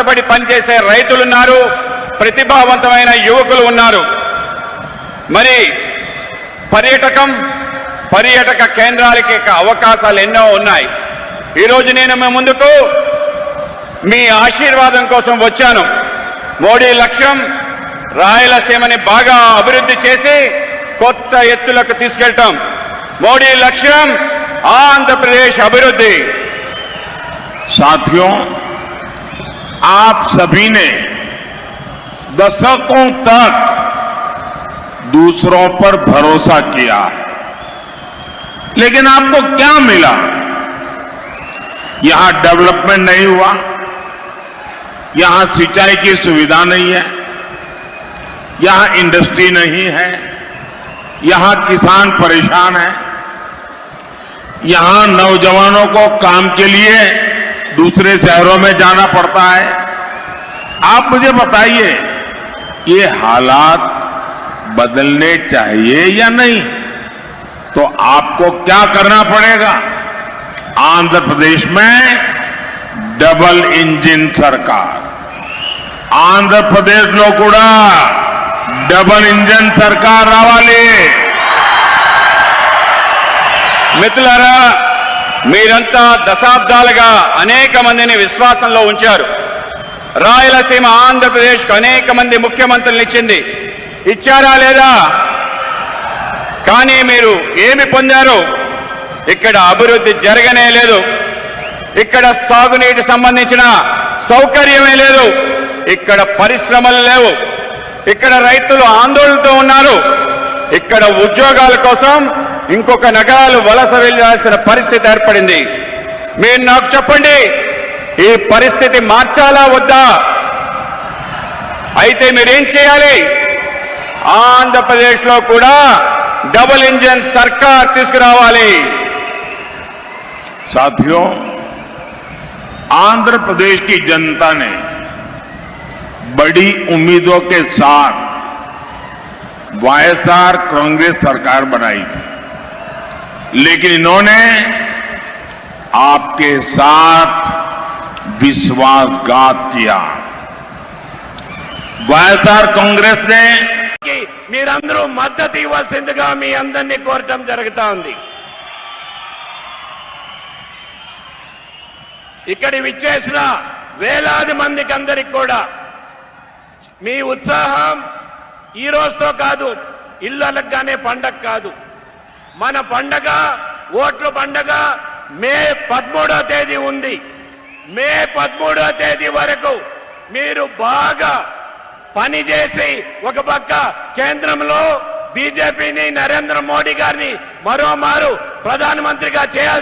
కష్టపడి పనిచేసే రైతులున్నారు ప్రతిభావంతమైన యువకులు ఉన్నారు. మరి పర్యటకం పర్యాటక కేంద్రాలకి అవకాశాలు ఎన్నో ఉన్నాయి. ఈరోజు నేను మీ ముందుకు మీ ఆశీర్వాదం కోసం వచ్చాను. మోడీ లక్ష్యం రాయలసీమని బాగా అభివృద్ధి చేసి కొత్త ఎత్తులకు తీసుకెళ్తాం. మోడీ లక్ష్యం ఆంధ్రప్రదేశ్ అభివృద్ధి. సాధ్యం आप सभी ने दशकों तक दूसरों पर भरोसा किया है। लेकिन आपको क्या मिला? यहाँ डेवलपमेंट नहीं हुआ। यहाँ सिंचाई की सुविधा नहीं है। यहाँ इंडस्ट्री नहीं है। यहाँ किसान परेशान है। यहाँ नौजवानों को काम के लिए दूसरे शहरों में जाना पड़ता है। आप मुझे बताइए ये हालात बदलने चाहिए या नहीं तो आपको क्या करना पड़ेगा आंध्र प्रदेश में डबल इंजन सरकार ఆంధ్ర ప్రదేశ్ లో కూడా డబల్ ఇంజన్ సర్కార్ రావాలి మిత్రులారా మీరంతా దశాబ్దాలుగా అనేక మందిని విశ్వాసంలో ఉంచారు రాయలసీమ ఆంధ్రప్రదేశ్కు అనేక మంది ముఖ్యమంత్రులు ఇచ్చింది. ఇచ్చారా లేదా? కానీ మీరు ఏమి పొందారు? ఇక్కడ అభివృద్ధి జరగనే లేదు. ఇక్కడ సాగునీటి సంబంధించిన సౌకర్యమే లేదు. ఇక్కడ పరిశ్రమలు లేవు. ఇక్కడ రైతులు ఆందోళనతో ఉన్నారు. ఇక్కడ ఉద్యోగాల కోసం ఇంకొక నగరాలు వలస వెళ్ళాల్సిన పరిస్థితి ఏర్పడింది. మీరు నాకు చెప్పండి. ఈ పరిస్థితి మార్చాలా వద్దా అయితే మీరేం చేయాలి ఆంధ్రప్రదేశ్ లో కూడా డబుల్ ఇంజన్ సర్కార్ తీసుకురావాలి साथियों आंध्र प्रदेश की जनता ने बड़ी उम्मीदों के साथ वायएसआर कांग्रेस सरकार बनाई थी लेकिन इन्होंने आपके साथ विश्वासघात किया वायएसआर कांग्रेस ने కి మీరందరూ మద్దతు ఇవ్వాల్సిందిగా మీ అందరినీ కోరటం జరుగుతా ఉంది ఇక్కడ విచ్చేసిన వేలాది మందికి అందరికి కూడా మీ ఉత్సాహం ఈ రోజుతో కాదు ఇళ్ళలగానే పండగ కాదు మన పండగ ఓట్ల పండగ మే పదమూడో తేదీ ఉంది మే పదమూడో తేదీ వరకు మీరు బాగా పనిచేసి ఒక పక్క కేంద్రంలో బీజేపీని నరేంద్ర మోడీ గారిని మరోమారు ప్రధానమంత్రిగా చేయాల్సి